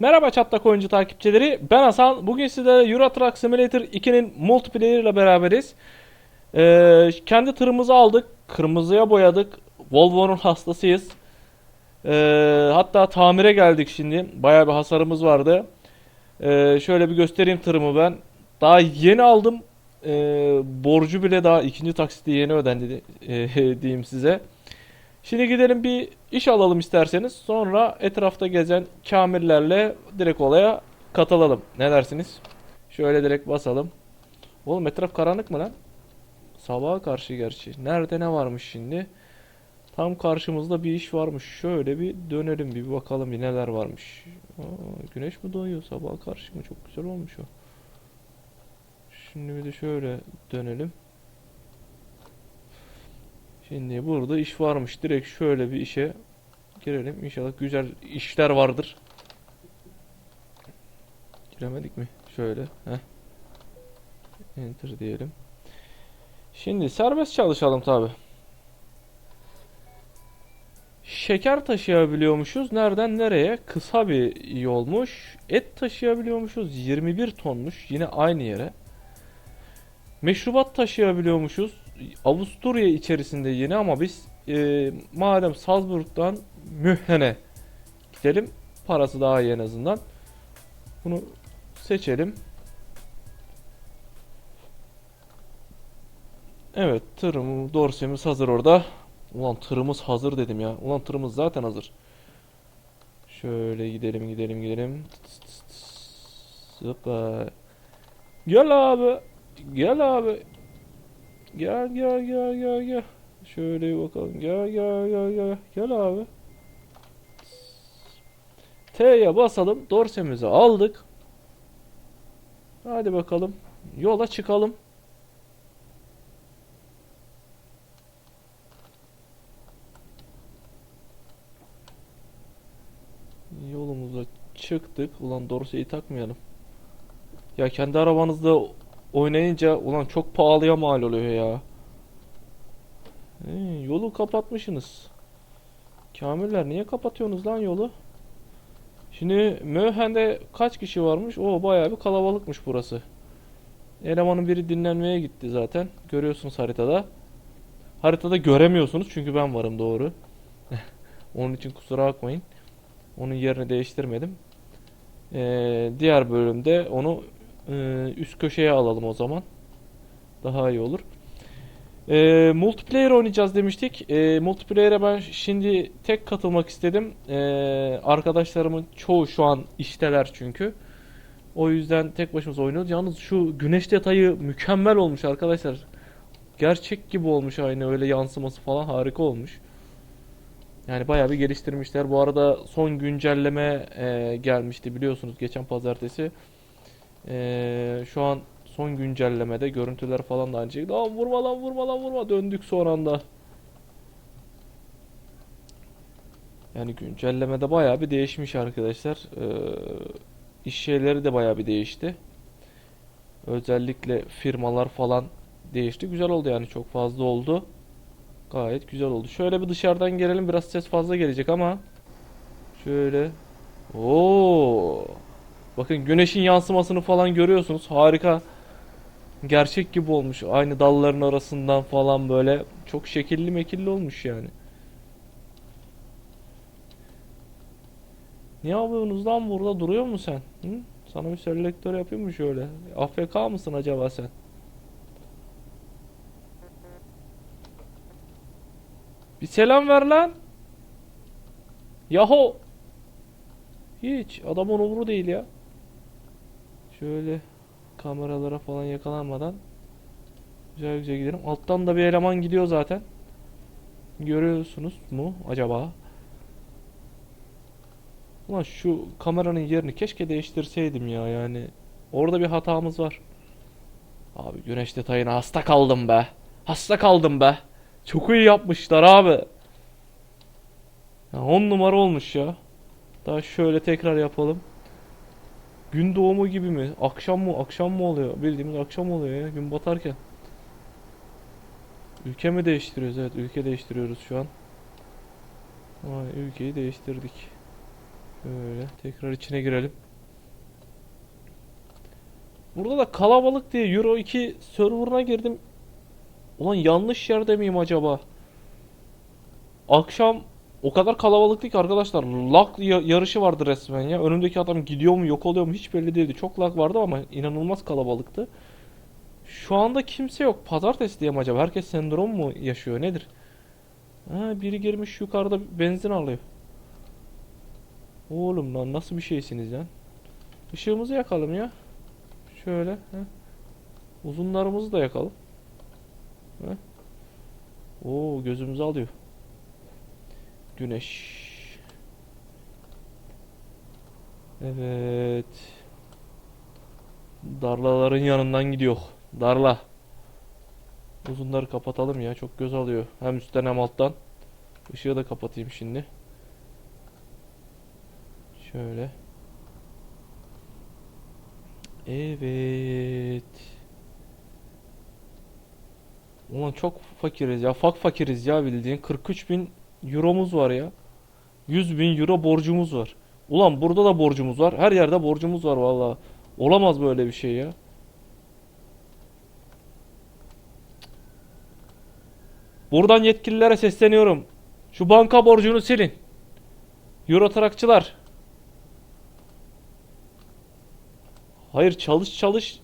Merhaba çatlak oyuncu takipçileri. Ben Hasan. Bugün sizlerle Euro Truck Simulator 2'nin multiplayer ile beraberiz. Ee, kendi tırımızı aldık. Kırmızıya boyadık. Volvo'nun hastasıyız. Ee, hatta tamire geldik şimdi. Bayağı bir hasarımız vardı. Ee, şöyle bir göstereyim tırımı ben. Daha yeni aldım. Ee, borcu bile daha ikinci taksiti yeni ödendi ee, diyeyim size. Şimdi gidelim bir iş alalım isterseniz. Sonra etrafta gezen kamirlerle direkt olaya katılalım. Ne dersiniz? Şöyle direkt basalım. Oğlum etraf karanlık mı lan? Sabaha karşı gerçi. Nerede ne varmış şimdi? Tam karşımızda bir iş varmış. Şöyle bir dönelim bir bakalım bir neler varmış. Aa, güneş mi doğuyor sabaha karşı mı? Çok güzel olmuş o. Şimdi bir de şöyle dönelim. Şimdi burada iş varmış. Direkt şöyle bir işe girelim. İnşallah güzel işler vardır. Giremedik mi? Şöyle. Heh. Enter diyelim. Şimdi serbest çalışalım tabi. Şeker taşıyabiliyormuşuz. Nereden nereye? Kısa bir yolmuş. Et taşıyabiliyormuşuz. 21 tonmuş. Yine aynı yere. Meşrubat taşıyabiliyormuşuz. Avusturya içerisinde yine ama biz e, madem Salzburg'dan Mühlen'e gidelim. Parası daha iyi en azından. Bunu seçelim. Evet tırım, dorsemiz hazır orada. Ulan tırımız hazır dedim ya. Ulan tırımız zaten hazır. Şöyle gidelim gidelim gidelim. Hoppa. Gel abi. Gel abi. Gel gel gel gel gel. Şöyle bakalım. Gel gel gel gel. Gel abi. T'ye basalım. Dorsemizi aldık. Hadi bakalım. Yola çıkalım. Yolumuza çıktık. Ulan dorseyi takmayalım. Ya kendi arabanızda oynayınca ulan çok pahalıya mal oluyor ya. Ee, yolu kapatmışsınız. Kamiller niye kapatıyorsunuz lan yolu? Şimdi Möhen'de kaç kişi varmış? O bayağı bir kalabalıkmış burası. Elemanın biri dinlenmeye gitti zaten. Görüyorsunuz haritada. Haritada göremiyorsunuz çünkü ben varım doğru. Onun için kusura bakmayın. Onun yerini değiştirmedim. Ee, diğer bölümde onu e, üst köşeye alalım o zaman. Daha iyi olur. Ee, multiplayer oynayacağız demiştik. Ee, multiplayer'e ben şimdi tek katılmak istedim. Ee, arkadaşlarımın çoğu şu an işteler çünkü. O yüzden tek başımıza oynuyoruz. Yalnız şu güneş detayı mükemmel olmuş arkadaşlar. Gerçek gibi olmuş aynı öyle yansıması falan harika olmuş. Yani bayağı bir geliştirmişler. Bu arada son güncelleme e, gelmişti biliyorsunuz geçen pazartesi. E, şu an son güncellemede görüntüler falan da aynı şekilde. Aa, vurma lan vurma lan vurma döndük son anda. Yani güncellemede bayağı bir değişmiş arkadaşlar. E, iş şeyleri de bayağı bir değişti. Özellikle firmalar falan değişti. Güzel oldu yani çok fazla oldu. Gayet güzel oldu. Şöyle bir dışarıdan gelelim. Biraz ses fazla gelecek ama. Şöyle. Oo. Bakın güneşin yansımasını falan görüyorsunuz. Harika. Gerçek gibi olmuş. Aynı dalların arasından falan böyle. Çok şekilli mekilli olmuş yani. Ne yapıyorsunuz lan burada? Duruyor mu sen? Hı? Sana bir selektör yapayım mı şöyle? AFK mısın acaba sen? Bir selam ver lan. Yahu. Hiç adamın umuru değil ya. Şöyle kameralara falan yakalanmadan güzel güzel gidelim. Alttan da bir eleman gidiyor zaten. Görüyorsunuz mu acaba? Ulan şu kameranın yerini keşke değiştirseydim ya yani. Orada bir hatamız var. Abi güneş detayına hasta kaldım be. Hasta kaldım be. Çok iyi yapmışlar abi. Ya 10 numara olmuş ya. Daha şöyle tekrar yapalım. Gün doğumu gibi mi? Akşam mı? Akşam mı oluyor? Bildiğimiz akşam oluyor ya gün batarken. Ülke mi değiştiriyoruz? Evet ülke değiştiriyoruz şu an. Vay ülkeyi değiştirdik. Şöyle tekrar içine girelim. Burada da kalabalık diye Euro 2 serverına girdim. Ulan yanlış yerde miyim acaba? Akşam o kadar kalabalıktı ki arkadaşlar. Ya- yarışı vardı resmen ya. Önümdeki adam gidiyor mu yok oluyor mu hiç belli değildi. Çok lag vardı ama inanılmaz kalabalıktı. Şu anda kimse yok. Pazartesi diye mi acaba? Herkes sendrom mu yaşıyor nedir? Ha, biri girmiş yukarıda benzin alıyor. Oğlum lan nasıl bir şeysiniz lan? Işığımızı yakalım ya. Şöyle. Heh. Uzunlarımızı da yakalım. Heh. Oo gözümüzü alıyor. Güneş. Evet. Darlaların yanından gidiyor. Darla. Uzunları kapatalım ya. Çok göz alıyor. Hem üstten hem alttan. Işığı da kapatayım şimdi. Şöyle. Evet. Ulan çok fakiriz ya. Fak fakiriz ya bildiğin. 43 bin euromuz var ya. 100 bin euro borcumuz var. Ulan burada da borcumuz var. Her yerde borcumuz var vallahi. Olamaz böyle bir şey ya. Buradan yetkililere sesleniyorum. Şu banka borcunu silin. Euro tarakçılar. Hayır çalış çalış.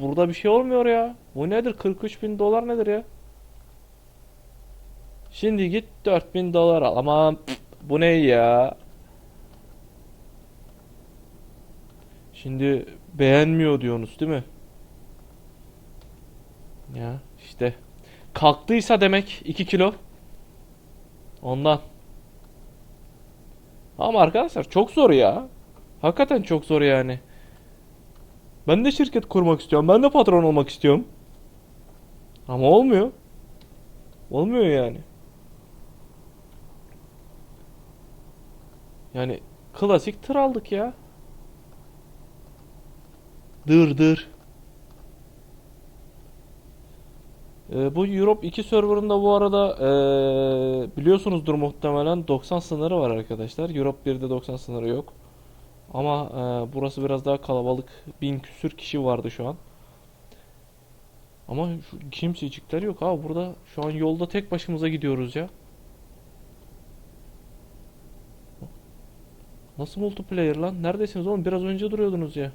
Burada bir şey olmuyor ya. Bu nedir? 43 bin dolar nedir ya? Şimdi git 4 bin dolar al. Aman pf, bu ne ya? Şimdi beğenmiyor diyorsunuz değil mi? Ya işte. Kalktıysa demek 2 kilo. Ondan. Ama arkadaşlar çok zor ya. Hakikaten çok zor yani. Ben de şirket kurmak istiyorum. Ben de patron olmak istiyorum. Ama olmuyor. Olmuyor yani. Yani klasik tır aldık ya. Dır dır. Ee, bu Europe 2 serverında bu arada ee, biliyorsunuzdur muhtemelen 90 sınırı var arkadaşlar. Europe 1'de 90 sınırı yok. Ama ee, burası biraz daha kalabalık. Bin küsür kişi vardı şu an. Ama şu kimsecikler yok abi burada şu an yolda tek başımıza gidiyoruz ya. Nasıl multiplayer lan? Neredesiniz oğlum? Biraz önce duruyordunuz ya.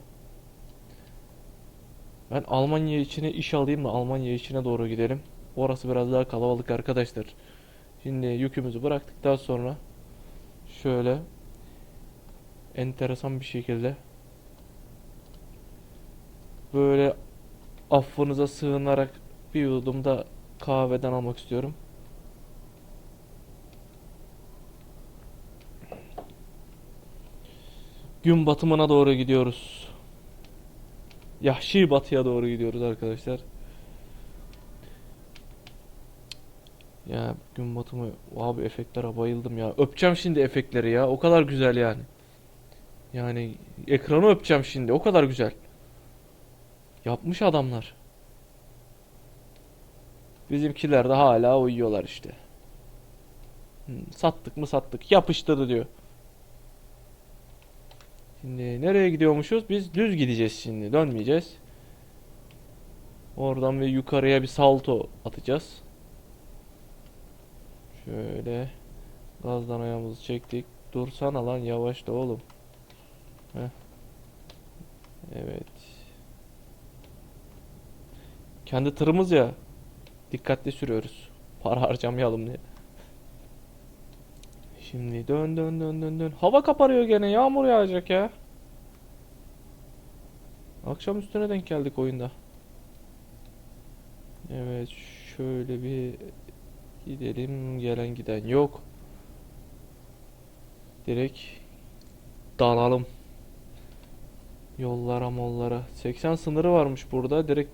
Ben Almanya içine iş alayım da Almanya içine doğru gidelim. Orası biraz daha kalabalık arkadaşlar. Şimdi yükümüzü bıraktıktan sonra şöyle enteresan bir şekilde böyle affınıza sığınarak bir yudum da kahveden almak istiyorum. Gün batımına doğru gidiyoruz. Yahşi batıya doğru gidiyoruz arkadaşlar. Ya gün batımı abi efektlere bayıldım ya. Öpeceğim şimdi efektleri ya. O kadar güzel yani. Yani ekranı öpeceğim şimdi. O kadar güzel. Yapmış adamlar. Bizimkiler de hala uyuyorlar işte. Sattık mı sattık. Yapıştırdı diyor. Şimdi nereye gidiyormuşuz? Biz düz gideceğiz şimdi. Dönmeyeceğiz. Oradan bir yukarıya bir salto atacağız. Şöyle gazdan ayağımızı çektik. Dursana lan yavaş da oğlum. Heh. Evet. Kendi tırımız ya. Dikkatli sürüyoruz. Para harcamayalım diye. Şimdi dön dön dön dön dön. Hava kaparıyor gene. Yağmur yağacak ya. Akşam üstüne denk geldik oyunda. Evet şöyle bir gidelim. Gelen giden yok. Direkt dalalım. Yollara mollara. 80 sınırı varmış burada. Direkt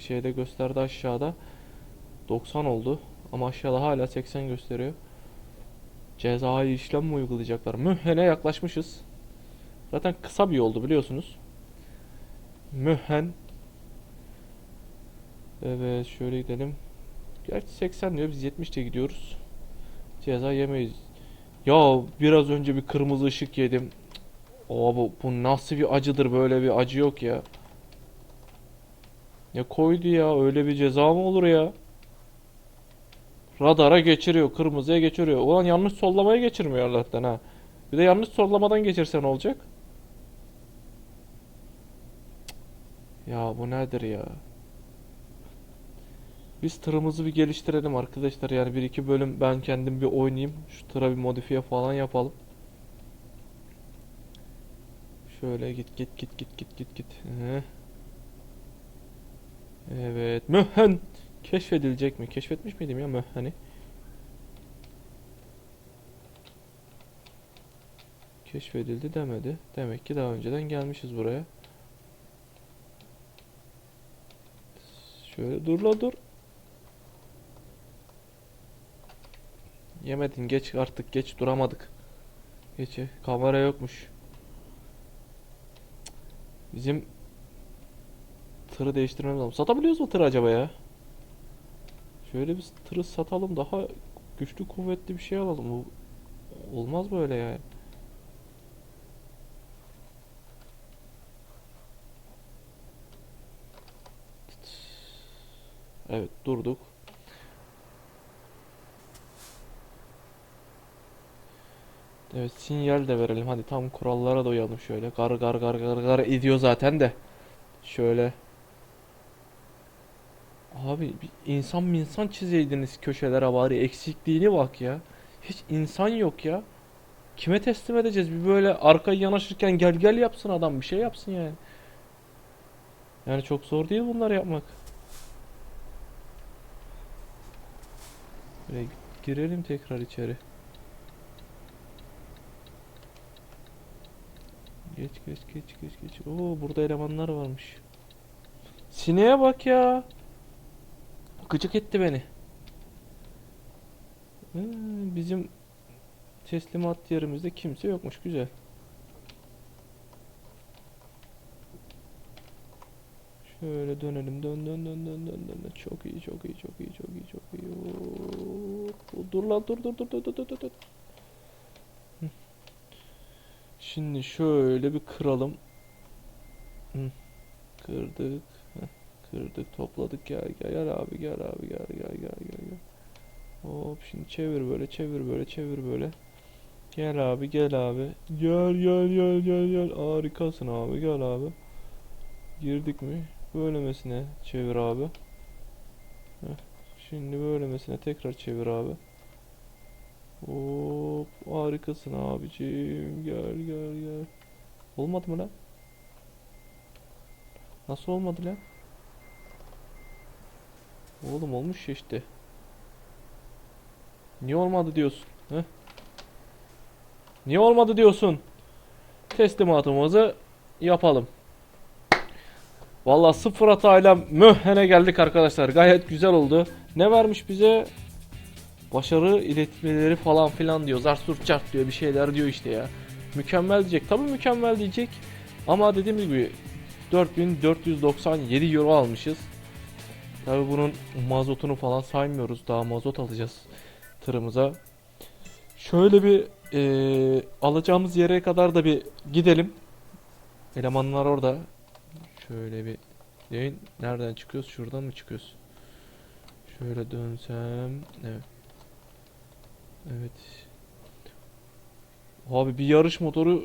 şeyde gösterdi aşağıda. 90 oldu. Ama aşağıda hala 80 gösteriyor. Cezai işlem mi uygulayacaklar? Mühhen'e yaklaşmışız. Zaten kısa bir yoldu biliyorsunuz. Mühhen. Evet şöyle gidelim. Gerçi 80 diyor biz 70'te gidiyoruz. Ceza yemeyiz. Ya biraz önce bir kırmızı ışık yedim. Oo bu, bu nasıl bir acıdır böyle bir acı yok ya. Ne koydu ya öyle bir ceza mı olur ya? Radara geçiriyor, kırmızıya geçiriyor. Ulan yanlış sollamaya geçirmiyor Allah'tan ha. Bir de yanlış sollamadan geçirse ne olacak? Ya bu nedir ya? Biz tırımızı bir geliştirelim arkadaşlar. Yani bir iki bölüm ben kendim bir oynayayım. Şu tıra bir modifiye falan yapalım. Şöyle git git git git git git git. Evet. Mühen. Keşfedilecek mi? Keşfetmiş miydim ya Mühen'i? Keşfedildi demedi. Demek ki daha önceden gelmişiz buraya. Şöyle dur la dur. Yemedin geç artık geç duramadık. Geç kamera yokmuş. Bizim tırı değiştirmemiz lazım. Satabiliyoruz mu tırı acaba ya? Şöyle bir tırı satalım daha güçlü kuvvetli bir şey alalım. Bu olmaz böyle yani. Evet durduk. Evet sinyal de verelim. Hadi tam kurallara da uyalım şöyle. Gar gar gar gar gar ediyor zaten de. Şöyle. Abi insan mı insan çizeydiniz köşelere bari eksikliğini bak ya. Hiç insan yok ya. Kime teslim edeceğiz? Bir böyle arkaya yanaşırken gel gel yapsın adam bir şey yapsın yani. Yani çok zor değil bunları yapmak. Böyle girelim tekrar içeri. Geç geç geç geç geç. Oo burada elemanlar varmış. Sineğe bak ya. Gıcık etti beni. Hmm, bizim teslimat yerimizde kimse yokmuş. Güzel. Şöyle dönelim. Dön dön dön dön dön dön. Çok iyi, çok iyi, çok iyi, çok iyi, çok iyi. Oo, dur lan dur dur dur dur dur dur dur. Şimdi şöyle bir kıralım. Kırdık. Kırdık, topladık. Gel gel gel abi gel abi gel gel gel gel gel. Hop şimdi çevir böyle çevir böyle çevir böyle. Gel abi gel abi. Gel gel gel gel gel. Harikasın abi gel abi. Girdik mi? Böylemesine çevir abi. Heh, Şimdi böylemesine tekrar çevir abi. Hop harikasın abicim. Gel gel gel. Olmadı mı lan? Nasıl olmadı lan? Oğlum olmuş işte. Niye olmadı diyorsun? Heh? Niye olmadı diyorsun? Teslimatımızı yapalım. Valla sıfır hatayla mühene geldik arkadaşlar. Gayet güzel oldu. Ne vermiş bize? Başarı iletmeleri falan filan diyor. Surt çart diyor bir şeyler diyor işte ya. Mükemmel diyecek. Tabii mükemmel diyecek. Ama dediğim gibi 4497 euro almışız. Tabii bunun mazotunu falan saymıyoruz. Daha mazot alacağız tırımıza. Şöyle bir eee, alacağımız yere kadar da bir gidelim. Elemanlar orada. Şöyle bir Yayın nereden çıkıyoruz? Şuradan mı çıkıyoruz? Şöyle dönsem. Evet. Evet. Abi bir yarış motoru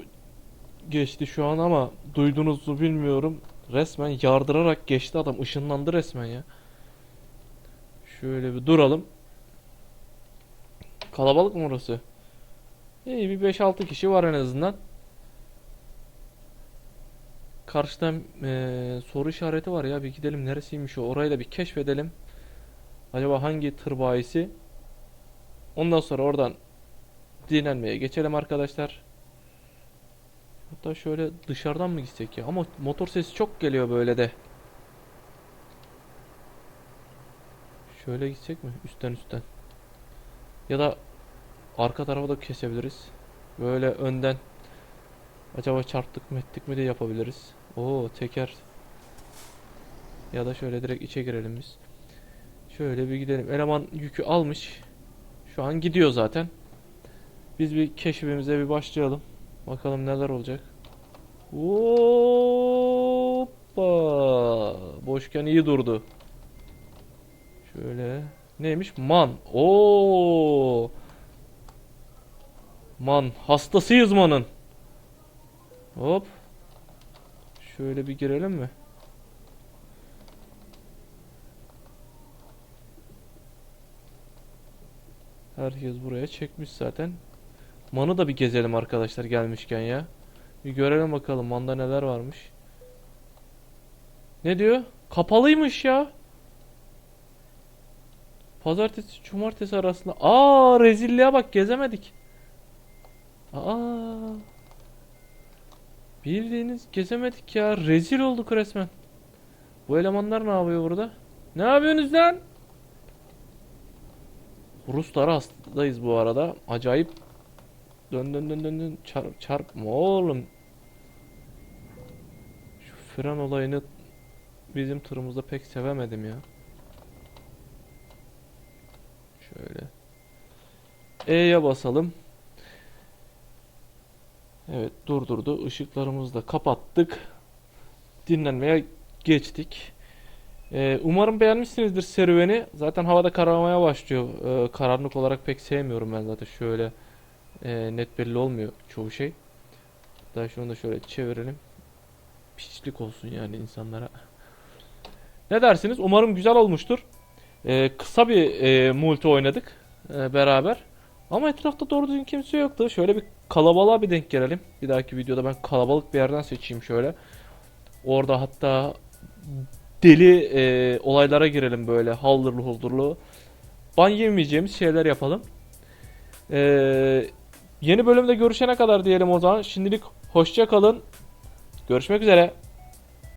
geçti şu an ama duydunuz mu bilmiyorum. Resmen yardırarak geçti adam. Işınlandı resmen ya. Şöyle bir duralım. Kalabalık mı orası? İyi bir 5-6 kişi var en azından. Karşıda eee, soru işareti var ya bir gidelim neresiymiş o orayı da bir keşfedelim. Acaba hangi tır bayisi? Ondan sonra oradan dinlenmeye geçelim arkadaşlar. Hatta şöyle dışarıdan mı gitsek ya? Ama motor sesi çok geliyor böyle de. Şöyle gitsek mi? Üstten üstten. Ya da arka tarafa da kesebiliriz. Böyle önden. Acaba çarptık mı ettik mi de yapabiliriz. Oo teker. Ya da şöyle direkt içe girelim biz. Şöyle bir gidelim. Eleman yükü almış. Şu an gidiyor zaten. Biz bir keşfimize bir başlayalım. Bakalım neler olacak. Hoppa. Boşken iyi durdu. Şöyle. Neymiş? Man. Oo. Man. Hastasıyız manın. Hop. Şöyle bir girelim mi? Herkes buraya çekmiş zaten. Man'ı da bir gezelim arkadaşlar gelmişken ya. Bir görelim bakalım Man'da neler varmış. Ne diyor? Kapalıymış ya. Pazartesi, cumartesi arasında. Aa rezilliğe bak gezemedik. Aa. Bildiğiniz gezemedik ya. Rezil olduk resmen. Bu elemanlar ne yapıyor burada? Ne yapıyorsunuz lan? Ruslara hastayız bu arada. Acayip dön dön dön dön dön çarp çarpma oğlum. Şu fren olayını bizim tırımızda pek sevemedim ya. Şöyle. E'ye basalım. Evet durdurdu. Işıklarımızı da kapattık. Dinlenmeye geçtik. Ee, umarım beğenmişsinizdir serüveni. Zaten havada kararmaya başlıyor. Ee, karanlık olarak pek sevmiyorum ben zaten. Şöyle e, net belli olmuyor çoğu şey. Hatta şunu da şöyle çevirelim. Piçlik olsun yani insanlara. Ne dersiniz? Umarım güzel olmuştur. Ee, kısa bir e, multi oynadık e, beraber. Ama etrafta doğru düzgün kimse yoktu. Şöyle bir kalabalığa bir denk gelelim. Bir dahaki videoda ben kalabalık bir yerden seçeyim şöyle. Orada hatta deli e, olaylara girelim böyle haldırlı huldurlu. Ban yemeyeceğimiz şeyler yapalım. E, yeni bölümde görüşene kadar diyelim o zaman. Şimdilik hoşça kalın. Görüşmek üzere.